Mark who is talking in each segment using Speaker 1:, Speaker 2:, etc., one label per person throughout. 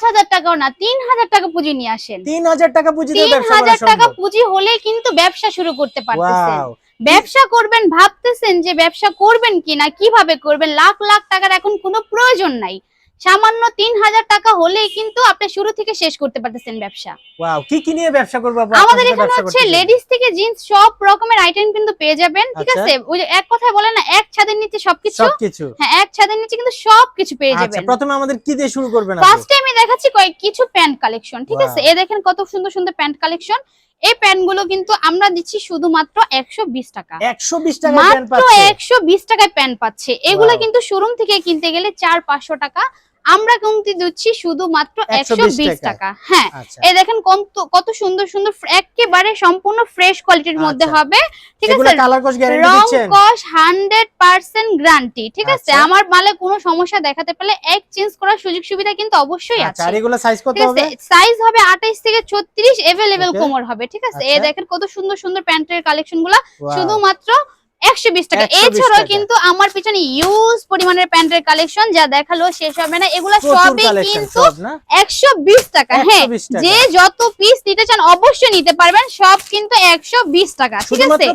Speaker 1: পাঁচ হাজার টাকাও না তিন হাজার টাকা পুঁজি নিয়ে আসেন।
Speaker 2: তিন হাজার টাকা পুঁজি
Speaker 1: তিন হাজার টাকা পুঁজি হলে কিন্তু ব্যবসা শুরু করতে পারতেছেন। ব্যবসা করবেন ভাবতেছেন যে ব্যবসা করবেন কিনা কীভাবে করবেন লাখ লাখ টাকার এখন কোনো প্রয়োজন নাই। সামান্য তিন হাজার টাকা হলেই কিন্তু আপনি শুরু থেকে শেষ করতে পারতেছেন ব্যবসা।
Speaker 2: ওয়াও কি কি নিয়ে ব্যবসা করব
Speaker 1: আমাদের এখানে হচ্ছে লেডিস থেকে জিন্স সব রকমের আইটেম কিন্তু পেয়ে যাবেন ঠিক
Speaker 2: আচ্ছা।
Speaker 1: আছে? ওই যে এক কথায় বলে না এক ছাদের নিচে সবকিছু
Speaker 2: সবকিছু।
Speaker 1: হ্যাঁ এক ছাদের নিচে কিন্তু সবকিছু পেয়ে
Speaker 2: আচ্ছা
Speaker 1: যাবেন।
Speaker 2: প্রথমে আমাদের কি দিয়ে শুরু করবেন?
Speaker 1: ফার্স্টে আমি দেখাচ্ছি কয়েক কিছু প্যান্ট কালেকশন ঠিক আছে? এ দেখেন কত সুন্দর সুন্দর প্যান্ট কালেকশন এই প্যান্টগুলো কিন্তু আমরা দিচ্ছি শুধুমাত্র একশো বিশ টাকা।
Speaker 2: একশো বিশ টাকা
Speaker 1: মাত্র একশো বিশ টাকায় প্যান্ট পাচ্ছে। এগুলো কিন্তু শোরুম থেকে কিনতে গেলে চার পাঁচশো টাকা আমরা কমতি দিচ্ছি শুধুমাত্র একশো বিশ
Speaker 2: টাকা।
Speaker 1: হ্যাঁ
Speaker 2: আচ্ছা।
Speaker 1: এই দেখেন কত কত সুন্দর সুন্দর একেবারে সম্পূর্ণ ফ্রেশ কোয়ালিটির মধ্যে
Speaker 2: আচ্ছা।
Speaker 1: হবে। ঠিক আছে? রং কস হান্ড্রেড পার্সেন্ট গ্যারান্টি ঠিক আছে?
Speaker 2: আচ্ছা।
Speaker 1: আমার মালে কোনো সমস্যা দেখাতে পারলে চেঞ্জ করার সুযোগ সুবিধা কিন্তু অবশ্যই আছে।
Speaker 2: সাইজ হবে?
Speaker 1: 28 থেকে 36 এভেলেবেল কোমর হবে। ঠিক আছে?
Speaker 2: আচ্ছা।
Speaker 1: দেখেন কত সুন্দর সুন্দর প্যান্টের
Speaker 2: কালেকশনগুলা
Speaker 1: শুধুমাত্র 120 টাকা এছাড়াও কিন্তু আমার পিছনে ইউজ পরিমাণের প্যান্টের কালেকশন যা দেখাল শেষ হবে না এগুলা সবই কিন্তু 120 টাকা হ্যাঁ যে যত পিস নিতে চান অবশ্যই নিতে পারবেন সব কিন্তু 120 টাকা ঠিক আছে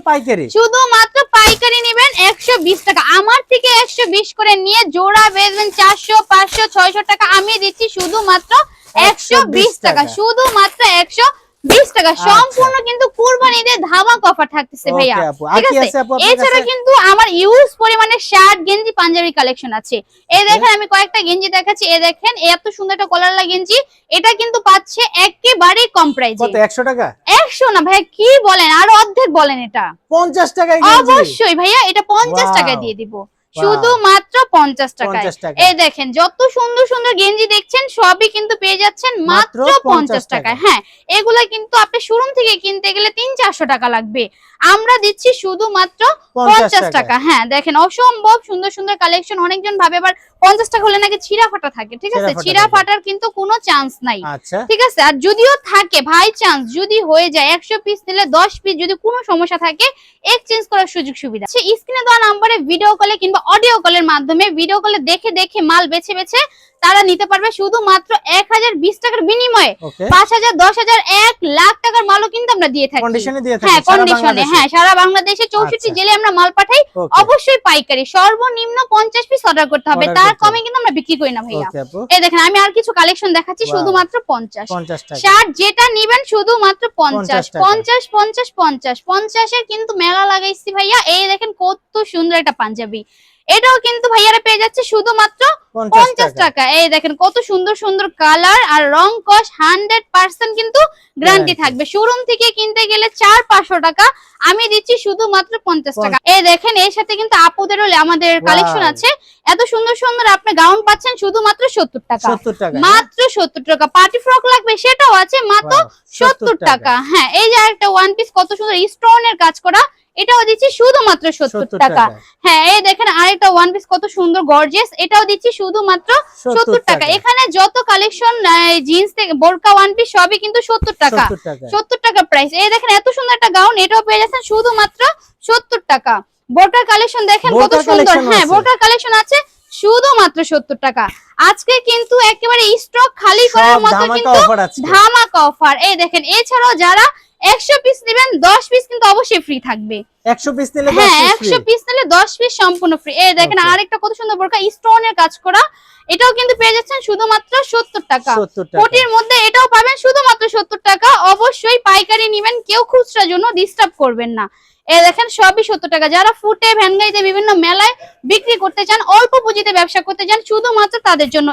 Speaker 2: শুধুমাত্র পাইকারি
Speaker 1: নেবেন একশো বিশ টাকা আমার থেকে একশো বিশ করে নিয়ে জোড়া বেচবেন চারশো পাঁচশো ছয়শো টাকা আমি দিচ্ছি শুধুমাত্র একশো বিশ টাকা
Speaker 2: টাকা।
Speaker 1: শুধুমাত্র একশো বিশ টাকা সম্পূর্ণ কিন্তু কুরবানিদের ধামাক অফার থাকতেছে ভাইয়া। ঠিক আছে?
Speaker 2: আছে আপু
Speaker 1: এছাড়া কিন্তু আমার ইউজ পরিমাণে শার্ট গেঞ্জি পাঞ্জাবি কালেকশন আছে। এই দেখেন আমি কয়েকটা গেঞ্জি দেখাচ্ছি। এ দেখেন এত সুন্দর একটা কলারলা গেঞ্জি। এটা কিন্তু পাচ্ছে একেবারে কম প্রাইজে
Speaker 2: কত 100 টাকা?
Speaker 1: একশো না ভাই কি বলেন? আর অর্ধেক বলেন এটা।
Speaker 2: 50 টাকায়
Speaker 1: অবশ্যই ভাইয়া এটা পঞ্চাশ
Speaker 2: Wow.
Speaker 1: টাকায় দিয়ে দিব। শুধুমাত্র পঞ্চাশ টাকায়।
Speaker 2: 50 টাকা
Speaker 1: এই দেখেন যত সুন্দর সুন্দর গেঞ্জি দেখছেন সবই কিন্তু পেয়ে যাচ্ছেন মাত্র
Speaker 2: মাত্র 50
Speaker 1: পঞ্চাশ টাকায়। হ্যাঁ এগুলা কিন্তু আপনি শোরুম থেকে কিনতে গেলে তিন চারশো টাকা লাগবে। আমরা দিচ্ছি শুধুমাত্র
Speaker 2: 50
Speaker 1: পঞ্চাশ
Speaker 2: টাকা।
Speaker 1: হ্যাঁ দেখেন অসম্ভব সুন্দর সুন্দর কালেকশন অনেকজন ভাবে আবার পঞ্চাশ টাকা হলে নাকি ছিঁড়া ফাটা থাকে ঠিক আছে?
Speaker 2: ছিঁড়া।
Speaker 1: ফাটার কিন্তু কোনো চান্স নাই।
Speaker 2: আচ্ছা।
Speaker 1: ঠিক আছে? আর যদিও থাকে ভাই চান্স যদি হয়ে যায় একশো পিস নিলে দশ পিস যদি কোনো সমস্যা থাকে এক্সচেঞ্জ করার সুযোগ সুবিধা। স্ক্রিনে দেওয়া নাম্বারে ভিডিও কলে কিংবা অডিও কলের মাধ্যমে ভিডিও কলে দেখে দেখে মাল বেছে বেছে তারা নিতে পারবে শুধুমাত্র এক হাজার বিশ টাকার বিনিময়ে। পাঁচ হাজার দশ হাজার এক লাখ টাকার মালও কিন্তু আমরা দিয়ে থাকি। হ্যাঁ
Speaker 2: সারা
Speaker 1: কন্ডিশনে
Speaker 2: বাংলাদেশে।
Speaker 1: হ্যাঁ সারা বাংলাদেশে চৌষট্টি
Speaker 2: আচ্ছা।
Speaker 1: জেলে আমরা মাল পাঠাই অবশ্যই পাইকারি। সর্বনিম্ন পঞ্চাশ পিস অর্ডার করতে হবে।
Speaker 2: Order
Speaker 1: তার কমে কিন্তু আমরা বিক্রি করি না ভাইয়া। এই দেখেন আমি আর কিছু কালেকশন দেখাচ্ছি শুধুমাত্র পঞ্চাশ।
Speaker 2: 50
Speaker 1: শার্ট যেটা নিবেন শুধুমাত্র পঞ্চাশ।
Speaker 2: 50 টাকা।
Speaker 1: পঞ্চাশ পঞ্চাশ পঞ্চাশ। পঞ্চাশের কিন্তু মেলা লাগাইছি ভাইয়া। এই দেখেন কত সুন্দর একটা পাঞ্জাবি। এটাও কিন্তু ভাইয়ারা পেয়ে যাচ্ছে শুধুমাত্র পঞ্চাশ
Speaker 2: টাকা।
Speaker 1: টাকা। এই দেখেন কত সুন্দর সুন্দর কালার আর রং কস হান্ড্রেড পার্সেন্ট কিন্তু গ্যারান্টি থাকবে। শোরুম থেকে কিনতে গেলে চার পাঁচশো টাকা। আমি দিচ্ছি শুধুমাত্র পঞ্চাশ টাকা। এই দেখেন এর সাথে কিন্তু আপুদেরও আমাদের কালেকশন আছে। এত সুন্দর সুন্দর আপনি গাউন পাচ্ছেন শুধুমাত্র সত্তর টাকা। মাত্র সত্তর টাকা। পার্টি ফ্রক লাগবে সেটাও আছে মাত্র সত্তর টাকা। হ্যাঁ এই যে একটা ওয়ান পিস কত সুন্দর স্টোনের কাজ করা। এটাও দিচ্ছি শুধুমাত্র সত্তর টাকা। হ্যাঁ এই দেখেন আরেকটা ওয়ান পিস কত সুন্দর গর্জিয়াস এটাও দিচ্ছি শুধুমাত্র সত্তর টাকা। এখানে যত কালেকশন জিন্স থেকে বোরকা ওয়ান পিস সবই কিন্তু সত্তর টাকা। সত্তর টাকা প্রাইস এই দেখেন এত সুন্দর একটা গাউন এটাও পেয়ে যাচ্ছেন শুধুমাত্র সত্তর টাকা। বোরকার কালেকশন দেখেন কত সুন্দর। হ্যাঁ। বোরকার কালেকশন আছে শুধুমাত্র সত্তর টাকা। আজকে কিন্তু একেবারে স্টক খালি করার মতো কিন্তু ধামাকা অফার এই দেখেন এছাড়াও যারা একশো পিস নেবেন দশ পিস কিন্তু অবশ্যই ফ্রি থাকবে।
Speaker 2: 100 পিস নিলে
Speaker 1: হ্যাঁ
Speaker 2: পিস
Speaker 1: নিলে পিস সম্পূর্ণ ফ্রি এই দেখেন আরেকটা কত সুন্দর বোরকা স্টোনের কাজ করা। এটাও কিন্তু পেয়ে যাচ্ছেন শুধুমাত্র সত্তর টাকা।
Speaker 2: 70 টাকা।
Speaker 1: কোটির মধ্যে এটাও পাবেন শুধুমাত্র সত্তর টাকা। অবশ্যই পাইকারি নিবেন কেউ খুচরার জন্য ডিস্টার্ব করবেন না। এই দেখেন সবই সত্তর টাকা। যারা ফুটে ভ্যানগাইতে বিভিন্ন মেলায় বিক্রি করতে চান অল্প পুঁজিতে ব্যবসা করতে চান শুধুমাত্র তাদের জন্য